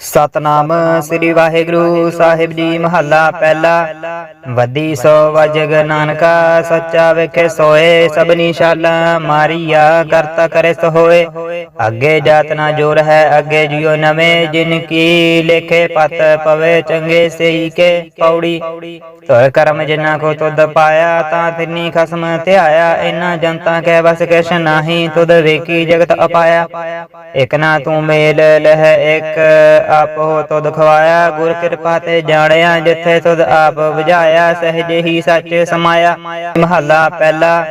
ਸਤਨਾਮ ਸ੍ਰੀ ਵਾਹਿਗੁਰੂ ਸਾਹਿਬ ਜੀ ਮਹੱਲਾ ਪਹਿਲਾ। ਵੱਡੀ ਸੋ ਵਜਗ ਨਾਨਕਾ ਸੱਚਾ ਵੇਖੇ ਸੋਏ ਸਭਨੀ ਸ਼ਾਲਾ ਮਾਰੀਆ ਕਰਤਾ ਕਰੇ ਸੋ ਹੋਏ। ਅੱਗੇ ਜਾਤ ਨਾ ਜੋਰ ਹੈ ਅੱਗੇ ਜਿਉ ਨਵੇਂ ਜਿਨ ਕੀ ਲੇਖੇ ਪਤ ਪਵੇ ਚੰਗੇ ਸਈ ਕੇ ਪੌੜੀ। ਤੋਏ ਕਰਮ ਜਿਨਾ ਕੋ ਤੁਧ ਪਾਇਆ ਤਾਂ ਤਿਨੀ ਖਸਮ ਧਿਆਇਆ। ਇਨਾ ਜਨਤਾ ਕੈ ਬਸ ਕਿਛ ਨਾਹੀ ਤੁਧ ਵੇਖੀ ਜਗਤ ਅਪਾਇਆ। ਇਕ ਨਾ ਤੂੰ ਮੇਲ ਲਹਿ ਇਕ ਆਪ ਹੋ ਤੁਧ ਖਵਾਇਆ, ਗੁਰ ਕਿਰਪਾ ਤੇ ਜਾਣਿਆ, ਜਿੱਥੇ ਤੁਧ ਆਪ ਵਜਾਇਆ ਸਹਿਜ ਹੀ ਸੱਚ ਸਮਾਇਆ। ਮਹੱਲਾ ਪਹਿਲਾ,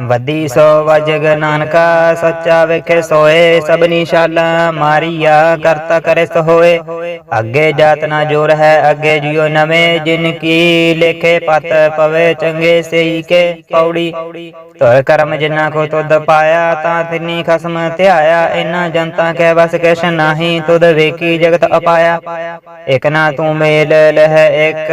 ਵੱਡੀ ਸੋ ਵਜਗ ਨਾਨਕਾ, ਸੱਚਾ ਵੇਖੇ ਸੋਏ ਸਭਨੀ ਸ਼ਾਲਾ ਮਾਰੀਆ, ਕਰਤਾ ਕਰੇ ਹੋਏ। ਅੱਗੇ ਜਾਤ ਨਾ ਜੋਰ ਹੈ, ਅੱਗੇ ਜਿਉ ਨਵੇਂ, ਜਿਨ ਕੀ ਲੇਖੇ ਪਤ ਪਵੇ ਚੰਗੇ ਸਈ ਕੇ ਪੌੜੀ। ਤੋਏ ਕਰਮ ਜਿਨਾ ਕੋ ਤੁਧ ਪਾਇਆ, ਤਾਂ ਤਿਨੀ ਖਸਮ ਧਿਆਇਆ, ਇਨ੍ਹਾਂ ਜਨਤਾ ਕੈ ਬਸ ਕਿਛ ਨਾਹੀ, ਤੁਧ ਵੇਖੀ ਜਗਤ ਅਪਾਇਆ। ਇਕ ਨਾ ਤੂੰ ਮੇਲ ਲਹਿ, ਇਕ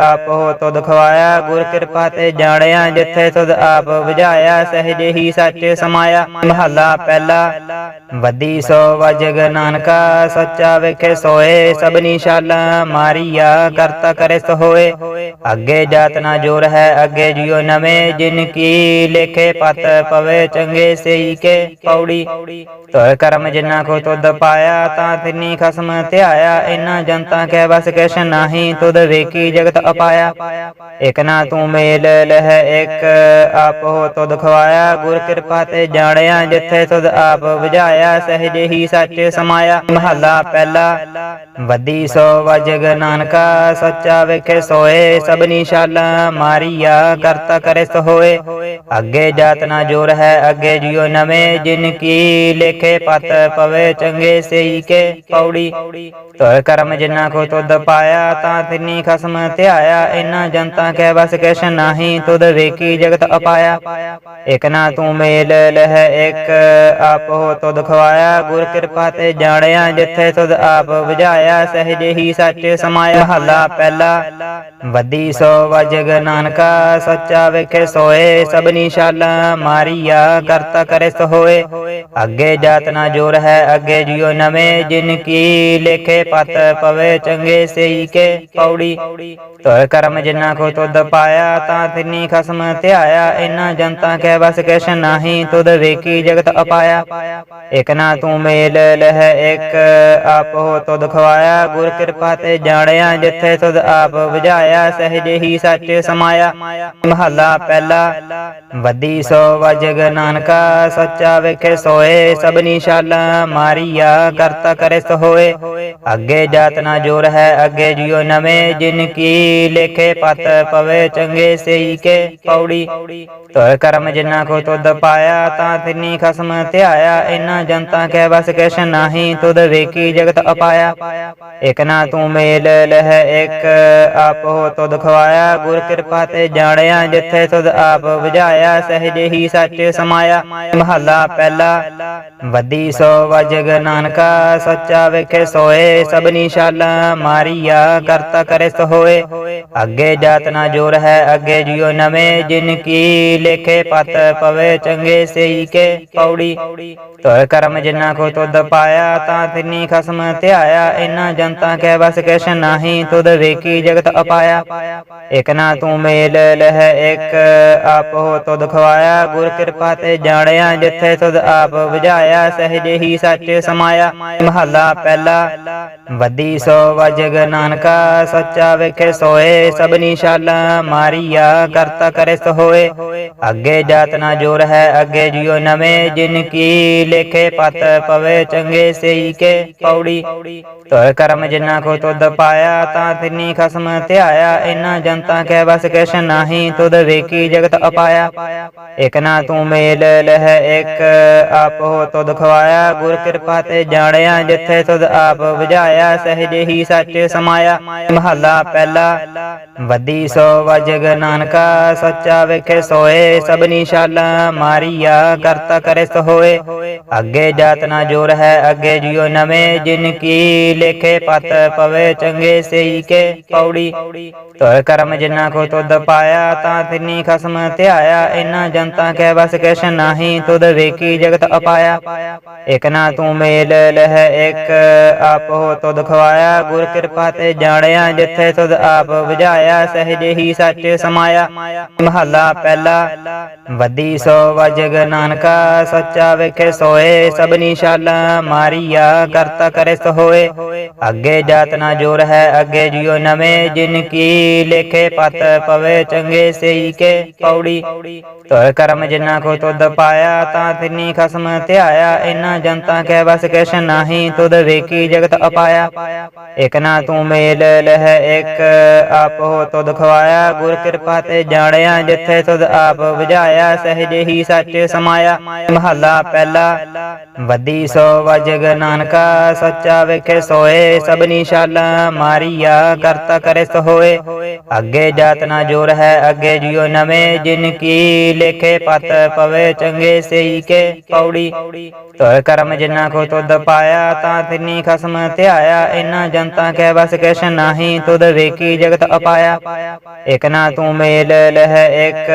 ਆਪੋ ਤੁਧ ਖਵਾਇਆ। ਗੁਰ ਕਿਰਪਾ ਤੇ ਜਾਣਿਆ, ਜਿੱਥੇ ਤੁਧ ਆਪ 부ਝਾਇਆ ਸਹਿਜੇ ਹੀ ਸੱਚ ਸਮਾਇਆ। ਮਹੱਲਾ ਪਹਿਲਾ, ਵੱਡੀ ਸੋ ਵਜਗ ਨਾਨਕਾ, ਸੱਚਾ ਵੇਖੇ ਸੋਏ ਸਭਨੀ ਸ਼ਾਲਾ ਮਾਰੀਆ, ਕਰਤਾ ਕਰੇ ਸੋ ਹੋਏ। ਅੱਗੇ ਜਾਤ ਨਾ ਜੋਰ ਹੈ, ਅੱਗੇ ਜਿਉ ਨਵੇਂ, ਜਿਨ ਕੀ ਲੇਖੇ ਪਤ ਪਵੇ, ਚੰਗੇ ਸਈ ਕੇ ਪੌੜੀ। ਤੋਏ ਕਰਮ ਜਿਨਾ ਕੋ ਤੁਧ ਪਾਇਆ, ਤਾਂ ਤਿੰਨੀ ਖਸਮ ਧਿਆਇਆ ਇਨਾ ਜਨਤਾ ਕੈ ਬਸ ਕਿਛ ਨਾਹੀ, ਤੁਧ ਵੇਖੀ ਜਗਤ ਅਪਾਇਆ। ਇਕ ਨਾ ਤੂੰ ਮੇਲ ਲਹਿ, ਇਕ ਆਪੋ ਤੁਧ ਖਵਾਇਆ। ਗੁਰ ਕਿਰਪਾ ਤੇ ਜਾਣਿਆ, ਜਿੱਥੇ ਤੁਧ ਆਪ 부ਝਾਇਆ ਸਹਿਜੇ ਹੀ ਸੱਚ ਸਮਾਇਆ। ਮਹੱਲਾ ਪਹਿਲਾ, ਵੱਡੀ ਸੋ ਵਜਗ ਨਾਨਕਾ, ਸੱਚਾ ਵੇਖੇ ਸੋਏ, ਸਭਨੀ ਸ਼ਾਲਾ ਮਾਰੀਆ, ਕਰਤਾ ਕਰੇ ਹੋਏ ਅੱਗੇ ਜਾਤ ਨਾ ਜੋਰ ਹੈ, ਅੱਗੇ ਜਿਉ ਨਵੇਂ, ਜਿਨ ਕੀ ਲੇਖੇ ਪਤ ਪਵੇ, ਚੰਗੇ ਸਈ ਕੇ ਪੌੜੀ। ਤੋਏ ਕਰਮ ਜਿਨਾ ਕੋ ਤੁਧ ਪਾਇਆ ਤਾਂ ਤਿਨੀ ਖਸਮ ਧਿਆਇਆ। ਇਨਾ ਜਨਤਾ ਕੈ ਬਸ ਕਿਛ ਨਾਹੀ ਤੁਧ ਵੇਖੀ ਜਗਤ ਅਪਾਇਆ। ਇਕ ਨਾ ਤੂੰ ਮੇਲ ਲਹਿ ਇਕ ਆਪੋ ਤੁਧ ਖਵਾਇਆ। ਗੁਰ ਕਿਰਪਾ ਤੇ ਜਾਣਿਆ ਜਿੱਥੇ ਤੁਧ ਆਪ 부ਝਾਇਆ ਸਹਿਜੇ ਹੀ ਸੱਚ ਸਮਾਇਆ ਮਹੱਲਾ ਪਹਿਲਾ। ਵੱਡੀ ਸੋ ਵਜਗ ਨਾਨਕਾ ਸੱਚਾ ਵੇਖੇ ਸੋਏ ਸਭਨੀ ਸ਼ਾਲਾ ਮਾਰੀਆ ਕਰਤਾ ਕਰੇ ਸੋ ਹੋਏ ਅੱਗੇ ਜਾਤ ਨਾ ਜੋਰ ਹੈ ਅੱਗੇ ਜਿਉ ਨਵੇਂ ਜਿਨ ਕੀ ਲੇਖੇ ਪਤ ਪਵੇ, ਚੰਗੇ ਸਈ ਕੇ ਪੌੜੀ ਤੋਏ ਕਰਮ ਜਿਨਾ ਕੋ ਤੁਧ ਪਾਇਆ, ਤਾਂ ਤਿਨੀ ਖਸਮ ਧਿਆਇਆ। ਇਨਾ ਜਨਤਾ ਕੈ ਬਸ ਕਿਛ ਨਾਹੀ, ਤੁਧ ਵੇਖੀ ਜਗਤ ਅਪਾਇਆ। ਇਕ ਨਾ ਤੂੰ ਮੇਲ ਲਹਿ, ਇਕ ਆਪੋ ਤੁਧ ਖਵਾਇਆ। ਗੁਰ ਕਿਰਪਾ ਤੇ ਜਾਣਿਆ, ਜਿੱਥੇ ਤੁਧ ਆਪ 부ਝਾਇਆ ਸਹਿਜ ਹੀ ਸੱਚ ਸਮਾਇਆ। ਮਹੱਲਾ ਪਹਿਲਾ ਵਧੀ ਸੋ ਵਜਗ ਨਾਨਕਾ, ਸੱਚਾ ਵੇਖੇ ਸੋਏ, ਸਭਨੀ ਸ਼ਾਲਾ ਮਾਰੀਆ, ਕਰਤਾ ਕਰੇ ਸੋ ਅੱਗੇ ਜਾਤ ਨਾ ਜੋਰ ਹੈ, ਅੱਗੇ ਜਿਉ ਨਵੇਂ। ਜਿਨ ਕੀ ਲੇਖੇ ਪਤ ਪਵੇ, ਚੰਗੇ ਸਈ ਕੇ ਪੌੜੀ। ਤੋਏ ਕਰਮ ਜਿਨਾ ਕੋ ਤੁਧ ਪਾਇਆ, ਤਾਂ ਤਿਨੀ ਖਸਮ ਧਿਆਇਆ। ਇਨਾ ਜਨਤਾ ਕੈ ਬਸ ਕਿਛ ਨਾਹੀ, ਤੁਧ ਵੇਖੀ ਜਗਤ ਅਪਾਇਆ। ਇਕ ਨਾ ਤੂੰ ਮੇਲ ਲਹਿ, ਇਕ ਆਪੋ ਤੁਧ ਖਵਾਇਆ। ਗੁਰ ਕਿਰਪਾ ਤੇ ਜਾਣਿਆ, ਜਿੱਥੇ ਤੁਧ ਆਪ 부ਝਾਇਆ ਸਹਿਜੇ ਹੀ ਸੱਚ ਸਮਾਇਆ। ਮਹੱਲਾ ਪਹਿਲਾ ਵਦੀ ਸੋ ਵਜਗ ਨਾਨਕਾ, ਸੱਚਾ ਵੇਖੇ ਸੋਏ ਸਭਨੀ ਸ਼ਾਲਾ ਮਾਰੀਆ ਕਰਤਾ ਕਰੇ ਸੋ ਹੋਏ। ਅੱਗੇ ਜਾਤ ਨਾ ਜੋਰ ਹੈ ਅੱਗੇ ਜਿਉ ਨਵੇਂ ਜਿਨ ਕੀ ਲੇਖੇ ਪਤ ਪਵੇ ਚੰਗੇ ਸਈ ਕੇ ਪੌੜੀ। ਤੋਏ ਕਰਮ ਜਿਨਾ ਕੋ ਤੁਧ ਪਾਇਆ ਤਾਂ ਤਿਨੀ ਖਸਮ ਧਿਆਇਆ। ਇਨਾ ਜਨਤਾ ਕੈ ਬਸ ਕਿਛ ਨਾਹੀ ਤੁਧ ਵੇਖੀ ਜਗਤ ਅਪਾਇਆ। ਇਕ ਨਾ ਤੂੰ ਮੇਲ ਲਹਿ ਇਕ ਆਪੋ ਤੁਧ ਖਵਾਇਆ। ਗੁਰ ਕਿਰਪਾ ਤੇ ਜਾਣਿਆ ਜਿੱਥੇ ਤੁਧ ਆਪ 부ਝਾਇਆ ਸਹਿਜੇ ਹੀ ਸੱਚ ਸਮਾਇਆ। ਮਹੱਲਾ ਪਹਿਲਾ ਵੱਡੀ ਸੋ ਵਜਗ ਨਾਨਕਾ, ਸੱਚਾ ਵੇਖੇ ਸੋਏ, ਸਭਨੀ ਸ਼ਾਲਾ ਮਾਰੀਆ, ਕਰਤਾ ਕਰੇ ਹੋਏ ਅੱਗੇ ਜਾਤ ਨਾ ਜੋਰ ਹੈ, ਅੱਗੇ ਜਿਉ ਨਵੇਂ, ਜਿਨ ਕੀ ਲੇਖੇ ਪਤ ਪਵੇ ਚੰਗੇ ਸਈ ਕੇ ਪੌੜੀ। ਤੋਏ ਕਰਮ ਜਿਨਾ ਕੋ ਤੁਧ ਪਾਇਆ, ਤਾਂ ਤਿਨੀ ਖਸਮ ਧਿਆਇਆ ਇਨਾ ਜਨਤਾ ਕੈ ਬਸ ਕਿਛ ਨਾਹੀ, ਤੁਧ ਵੇਖੀ ਜਗਤ ਅਪਾਇਆ। ਇਕ ਨਾ ਤੂੰ ਮੇਲ ਲਹਿ, ਇਕ ਆਪੋ ਤੁਧ ਖਵਾਇਆ, ਗੁਰ ਕਿਰਪਾ ਤੇ ਜਾਣਿਆ, ਜਿੱਥੇ ਤੁਧ ਆਪ 부ਝਾਇਆ ਸਹਿਜੇ ਹੀ ਸੱਚ ਸਮਾਇਆ। ਮਹੱਲਾ ਪਹਿਲਾ, ਵੱਡੀ ਸੋ ਵਜਗ ਨਾਨਕਾ, ਸੱਚਾ ਵੇਖੇ ਸੋਏ ਸਭਨੀ ਸ਼ਾਲਾ ਮਾਰੀਆ, ਕਰਤਾ ਕਰੇ ਸੋ ਅੱਗੇ ਜਾਤ ਨਾ ਜੋਰ ਹੈ, ਅੱਗੇ ਜਿਉ ਨਵੇਂ, ਜਿਨ ਕੀ ਲੇਖੇ ਪਤ ਪਵੇ ਚੰਗੇ ਸਈ ਕੇ ਪੌੜੀ। ਤੁਰ ਕਰਮ ਜਿਨਾ ਕੋ ਤੁਧ ਪਾਇਆ, ਤਾਂ ਤਿਨੀ ਖਸਮ ਧਿਆਇਆ। ਇਨ੍ਹਾਂ ਜਨਤਾ ਕੈ ਬਸ ਕਿਛ ਨਾਹੀ, ਤੁਧ ਵੇਖੀ ਜਗਤ ਅਪਾਇਆ। ਇਕ ਨਾ ਤੂੰ ਮੇਲ ਲਹਿ, ਇਕ ਆਪੋ ਤੁਧ ਖਵਾਇਆ, ਗੁਰ ਕਿਰਪਾ ਤੇ ਜਾਣਿਆ, ਜਿੱਥੇ ਤੁਧ ਆਪ ਵਜਾਇਆ ਸਹਿਜੇ ਹੀ ਸੱਚ ਸਮਾਇਆ। ਮਹੱਲਾ ਪਹਿਲਾ ਵਧੀ ਸੋ ਵਜਗ ਨਾਨਕਾ, ਸੱਚਾ ਵੇਖੇ ਸੋਏ, ਸਭਨੀ ਸ਼ਾਲਾ ਮਾਰੀਆ, ਕਰਤਾ ਕਰੇ ਹੋਏ। ਅੱਗੇ ਜਾਤ ਨਾ ਜੋਰ ਹੈ, ਅੱਗੇ ਜਿਉ ਨਵੇਂ, ਜਿਨ ਕੀ ਲੇਖੇ ਪਤ ਪਵੇ, ਚੰਗੇ ਸਈ ਕੇ ਪੌੜੀ। ਤੁਰ ਕਰਮ ਜਿਨਾ ਕੋ ਤੁਧ ਪਾਇਆ, ਤਾਂ ਤਿਨੀ ਖਸਮ ਧਿਆਇਆ, ਇਨ੍ਹਾਂ ਜਨਤਾ ਕੈ ਬਸ ਕਿਛ ਨਾਹੀ, ਤੁਧ ਵੇਖੀ ਜਗਤ ਅਪਾਇਆ। ਇਕ ਨਾ ਤੂੰ ਮੇਲ ਲਹਿ, ਇਕ ਆਪੋ ਤੁਧ ਖਵਾਇਆ। ਗੁਰ ਕਿਰਪਾ ਤੇ ਜਾਣਿਆ, ਜਿੱਥੇ ਤੁਧ ਆਪ 부ਝਾਇਆ ਸਹਿਜੇ ਹੀ ਸੱਚ ਸਮਾਇਆ। ਮਹੱਲਾ ਪਹਿਲਾ, ਵੱਡੀ ਸੋ ਵਜਗ ਨਾਨਕਾ, ਸੱਚਾ ਵੇਖੇ ਸੋਏ ਸਭਨੀ ਸ਼ਾਲਾ ਮਾਰੀਆ, ਕਰਤਾ ਕਰੇ ਹੋਏ। ਅੱਗੇ ਜਾਤ ਨਾ ਜੋਰ ਹੈ, ਅੱਗੇ ਜਿਉ ਨਵੇਂ, ਜਿਨ ਕੀ ਲੇਖੇ ਪਤ ਪਵੇ, ਚੰਗੇ ਸਈ ਕੇ ਪੌੜੀ। ਤੋਰ ਕਰਮ ਜਿਨਾ ਕੋ ਤੁਧ ਪਾਇਆ, ਤਾਂ ਤਿਨੀ ਖਸਮ ਧਿਆਇਆ ਇਨਾ ਜਨਤਾ ਕੈ ਬਸ ਕਿਛ ਨਾਹੀ, ਤੁਧ ਵੇਖੀ ਜਗਤ ਅਪਾਇਆ। ਇਕ ਨਾ ਤੂੰ ਮੇਲ ਲਹਿ, ਇਕ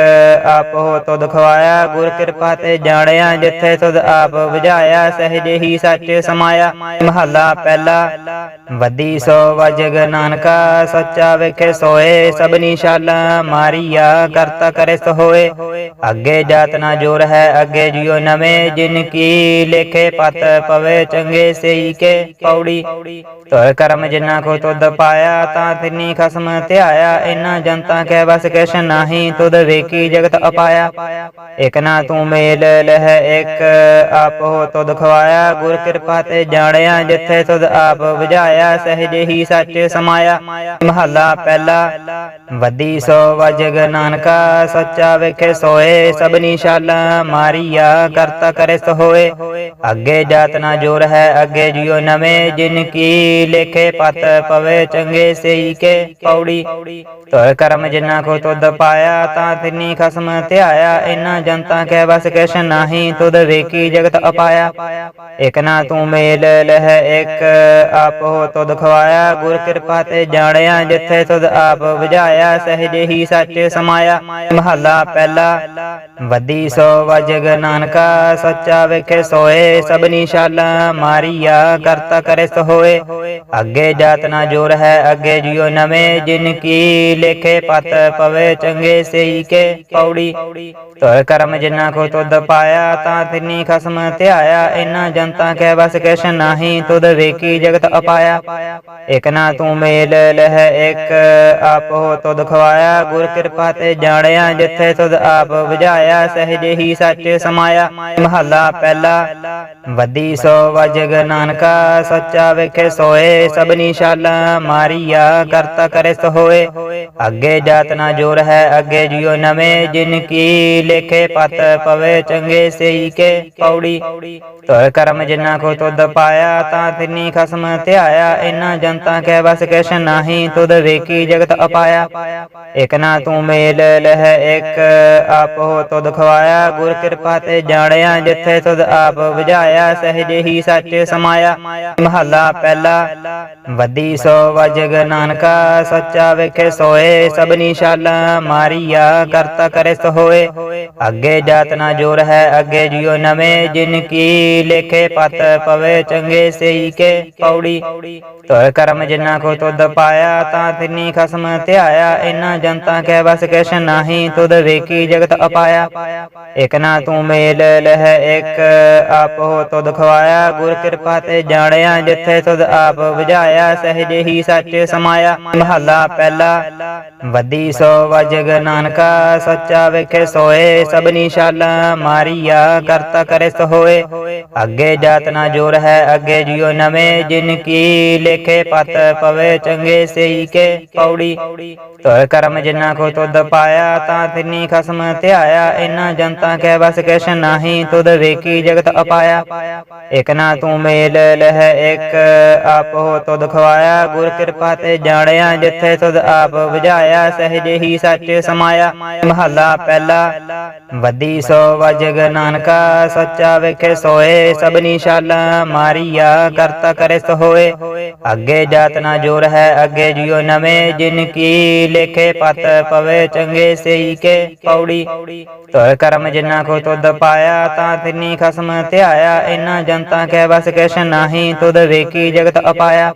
ਆਪੋ ਤੁਧ ਖਵਾਇਆ। ਗੁਰ ਕਿਰਪਾ ਤੇ ਜਾਣਿਆ, ਜਿੱਥੇ ਤੁਧ ਆਪ 부ਝਾਇਆ ਸਹਿਜੇ ਹੀ ਸੱਚ ਸਮਾਇਆ। ਮਹੱਲਾ ਪਹਿਲਾ, ਵੱਡੀ ਸੋ ਵਜਗ ਨਾਨਕਾ, ਸੱਚਾ ਵੇਖੇ ਸੋਏ, ਸਭਨੀ ਸ਼ਾਲਾ ਮਾਰੀਆ, ਕਰਤਾ ਕਰੇ ਸੋ ਹੋਏ। ਅੱਗੇ ਜਾਤ ਨਾ ਜੋਰ ਹੈ, ਅੱਗੇ ਜਿਉ ਨਵੇਂ, ਜਿਨ ਕੀ ਲੇਖੇ ਪਤ ਪਵੇ, ਚੰਗੇ ਸਈ ਕੇ ਪੌੜੀ। ਤੋਰ ਕਰਮ ਜਿਨਾ ਕੋ ਤੁਧ ਪਾਇਆ, ਤਾਂ ਤਿੰਨੀ ਖਸਮ ਧਿਆਇਆ। ਇਨਾ ਜਨਤਾ ਕੈ ਬਸ ਕਿਛ ਨਾਹੀ, ਤੁਧ ਵੇਖੀ ਜਗਤ ਅਪਾਇਆ। ਇਕ ਨਾ ਤੂੰ ਮੇਲ ਲਹਿ, ਇਕ ਆਪੋ ਤੁਧ ਖਵਾਇਆ। ਗੁਰ ਕਿਰਪਾ ਤੇ ਜਾਣਿਆ, ਜਿੱਥੇ ਤੁਧ ਆਪ 부ਝਾਇਆ ਸਹਿਜੇ ਹੀ ਸੱਚ ਸਮਾਇਆ। ਮਹੱਲਾ ਪਹਿਲਾ, ਵੱਡੀ ਸੋ ਵਜਗ ਨਾਨਕਾ, ਸੱਚਾ ਵੇਖੇ ਸੋਏ, ਸਭਨੀ ਸ਼ਾਲਾ ਮਾਰੀਆ, ਕਰਤਾ ਕਰੇ ਸੋ ਹੋਏ। ਅੱਗੇ ਜਾਤ ਨਾ ਜੋਰ ਹੈ, ਅੱਗੇ ਜਿਉ ਨਵੇਂ। ਜਿਨ ਕੀ ਲੇਖੇ ਪਤ ਪਵੇ ਚੰਗੇ ਸਈ ਕੇ ਪੌੜੀ। ਕਰਮ ਜਿਨਾ ਕੋ ਤੁਧ ਪਾਇਆ, ਤਾਂ ਤਿਨੀ ਖਸਮ ਧਿਆਇਆ। ਇਨਾ ਜਨਤਾ ਕੈ ਬਸ ਕਿਛ ਨਾਹੀ, ਤੁਧ ਵੇਖੀ ਜਗਤ ਅਪਾਇਆ। ਇਕ ਨਾ ਤੂੰ ਮੇਲ ਲਹਿ, ਇਕ ਆਪੋ ਤੁਧ ਖਵਾਇਆ। ਗੁਰ ਕਿਰਪਾ ਤੇ ਜਾਣਿਆ, ਜਿੱਥੇ ਤੁਧ ਆਪ 부ਝਾਇਆ ਸਹਿਜੇ ਹੀ ਸੱਚ ਸਮਾਇਆ। ਮਹੱਲਾ ਪਹਿਲਾ ਵਦੀ ਸੋ ਵਜਗ ਨਾਨਕਾ, ਸੱਚਾ ਵੇਖੇ ਸੋਏ ਸਭਨੀ ਸ਼ਾਲਾ ਮਾਰੀਆ, ਕਰਤਾ ਕਰੇ ਹੋਏ ਅੱਗੇ ਜਾਤ ਨਾ ਜੋਰ ਹੈ, ਅੱਗੇ ਜਿਉ ਨਵੇਂ। ਜਿਨ ਕੀ ਲੇਖੇ ਪਤ ਪਵੇ, ਚੰਗੇ ਸਈ ਕੇ ਪੌੜੀ। ਤੋਰ ਕਰਮ ਜਿਨਾ ਕੋ ਤੁਧ ਪਾਇਆ, ਤਾਂ ਤਿਨੀ ਖਸਮ ਧਿਆਇਆ। ਇਨਾ ਜਨਤਾ ਕੈ ਬਸ ਕਿਛ ਨਾਹੀ, ਤੁਧ ਵੇਖੀ ਜਗਤ ਅਪਾਇਆ। ਇਕ ਨਾ ਤੂੰ ਮੇਲ ਲਹਿ, ਇਕ ਆਪੋ ਤੁਧ ਖਵਾਇਆ। ਗੁਰ ਕਿਰਪਾ ਤੇ ਜਾਣਿਆ, ਜਿੱਥੇ ਤੁਧ ਆਪ 부ਝਾਇਆ ਸਹਿਜੇ ਹੀ ਸੱਚ ਸਮਾਇਆ। ਮਹੱਲਾ ਪਹਿਲਾ, ਵੱਡੀ ਸੋ ਵਜਗ ਨਾਨਕਾ ਸੱਚਾ ਵੇਖੇ ਸੋਏ ਸਭਨੀ ਸ਼ਾਲਾ ਮਾਰੀਆ, ਕਰਤਾ ਕਰੇ ਸੋ ਅੱਗੇ ਜਾਤ ਨਾ ਜੋਰ ਹੈ, ਅੱਗੇ ਜਿਉ ਨਵੇਂ, ਜਿਨ ਕੀ ਲੇਖੇ ਪਤ ਪਵੇ ਚੰਗੇ ਸਈ ਕੇ ਪੌੜੀ। ਤੋਰ ਕਰਮ ਜਿਨਾ ਕੋ ਤੁਧ ਪਾਇਆ, ਤਾਂ ਤਿਨੀ ਖਸਮ ਧਿਆਇਆ। ਇਨਾ ਜਨਤਾ ਕੈ ਬਸ ਕਿਛ ਨਾਹੀ, ਤੁਧ ਵੇਖੀ ਜਗਤ ਅਪਾਇਆ। ਇਕ ਨਾ ਤੂੰ ਮੇਲ ਲਹਿ, ਇਕ ਆਪੋ ਤੁਧ ਖਵਾਇਆ। ਗੁਰ ਕਿਰਪਾ ਤੇ ਜਾਣਿਆ, ਜਿੱਥੇ ਤੁਧ ਆਪ 부ਝਾਇਆ ਸਹਿਜੇ ਹੀ ਸੱਚ ਸਮਾਇਆ। ਮਹੱਲਾ ਪਹਿਲਾ ਵਦੀ ਸੋ ਵਜਗ ਨਾਨਕਾ, ਸੱਚਾ ਵੇਖੇ ਸੋਏ ਸਭਨੀ ਸ਼ਾਲਾ ਮਾਰੀਆ, ਕਰਤਾ ਕਰੇ ਹੋਏ ਅੱਗੇ ਜਾਤ ਨਾ ਜੋਰ ਹੈ, ਅੱਗੇ ਜਿਉ ਨਵੇਂ, ਜਿਨ ਕੀ ਲੇਖੇ ਪਤ ਪਵੇ ਚੰਗੇ ਸਈ ਕੇ ਪੌੜੀ। ਤੋਰ ਕਰਮ ਜਿਨਾ ਕੋ ਤੁਧ ਪਾਇਆ, ਤਾਂ ਤਿਨੀ ਖਸਮ ਧਿਆਇਆ, ਇਨ੍ਹਾਂ ਜਨਤਾ ਕੈ ਬਸ ਕਿਛ ਨਾਹੀ, ਤੁਧ ਵੇਖੀ ਜਗਤ ਅਪਾਇਆ। ਇਕ ਨਾ ਤੂੰ ਮੇਲ ਲਹਿ, ਇਕ ਆਪੋ ਤੁਧ ਖਵਾਇਆ, ਗੁਰ ਕਿਰਪਾ ਤੇ ਜਾਣਿਆ ਜਿੱਥੇ ਤੁਧ ਆਪ 부ਝਾਇਆ ਸਹਿਜ ਹੀ ਸੱਚ ਸਮਾਇਆ। ਮਹੱਲਾ ਪਹਿਲਾ, ਵੱਡੀ ਸੋ ਵਜਗ ਨਾਨਕਾ, ਸੱਚਾ ਵੇਖੇ ਸੋਏ ਸਭਨੀ ਸ਼ਾਲਾ ਮਾਰੀਆ, ਕਰਤਾ ਕਰੇ ਸੋ ਅੱਗੇ ਜਾਤ ਨਾ ਜੋਰ ਹੈ, ਅੱਗੇ ਜਿਉ ਨਵੇਂ, ਜਿਨ ਕੀ ਲੇਖੇ ਪਤ ਪਵੇ ਚੰਗੇ ਸਈ ਕੇ ਪੌੜੀ। ਤੋਰ ਕਰਮ ਜਿਨਾ ਕੋ ਤੁਧ ਪਾਇਆ, ਤਾਂ ਤਿਨੀ ਖਸਮ ਧਿਆਇਆ। ਇਨ੍ਹਾਂ ਜਨਤਾ ਕੈ ਬਸ ਕਿਛ ਨਾਹੀ, ਤੁਧ ਵੇਖੀ ਜਗਤ ਅਪਾਇਆ। ਇਕ ਨਾ ਤੂੰ ਮੇਲ ਲਹਿ ਆਪ ਹੋ ਤੁਧ ਖਵਾਇਆ, ਗੁਰ ਕਿਰਪਾ ਤੇ ਜਾਣਿਆ, ਜਿੱਥੇ ਤੁਧ ਆਪ 부ਝਾਇਆ ਸਹਿਜੇ ਹੀ ਸੱਚ ਸਮਾਇਆ। ਮਹੱਲਾ ਪਹਿਲਾ, ਵੱਡੀ ਸੋ ਵਜਗ ਨਾਨਕਾ, ਸੱਚਾ ਵੇਖੇ ਸੋਏ, ਸਭਨੀ ਸ਼ਾਲਾ ਮਾਰੀਆ, ਕਰਤਾ ਕਰੇ ਹੋਏ। ਅੱਗੇ ਜਾਤ ਨਾ ਜੋਰ ਹੈ, ਅੱਗੇ ਜਿਉ ਨਵੇਂ, ਜਿਨ ਕੀ ਲੇਖੇ ਪਤ ਪਵੇ ਚੰਗੇ ਸਈ ਕੇ ਪੌੜੀ। ਤੋਰ ਕਰਮ ਜਿਨਾ ਕੋ ਤੁਧ ਪਾਇਆ, ਤਾਂ ਤਿਨੀ ਖਸਮ ਧਿਆਇਆ, ਇਨ੍ਹਾਂ ਜਨਤਾ ਕੈ ਬਸ ਕਿਛ ਨਾਹੀ, ਤੁਧ ਸੁਧ ਵੇਖੀ ਜਗਤ ਅਪਾਇਆ।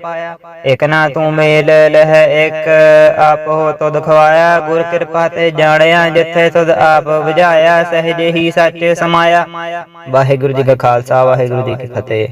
ਇਕ ਨਾ ਤੂੰ ਮੇਲ ਲਹਿ, ਇਕ ਹੋ ਤੁਧ ਖਵਾਇਆ। ਗੁਰ ਕਿਰਪਾ ਤੇ ਜਾਣਿਆ, ਜਿੱਥੇ ਤੁਧ ਆਪ ਵਜਾਇਆ ਸਹਿਜ ਹੀ ਸੱਚ ਸਮਾਇਆ। ਵਾਹਿਗੁਰੂ ਜੀ ਕਾ ਖਾਲਸਾ, ਵਾਹਿਗੁਰੂ ਜੀ ਕੀ ਫਤਿਹ।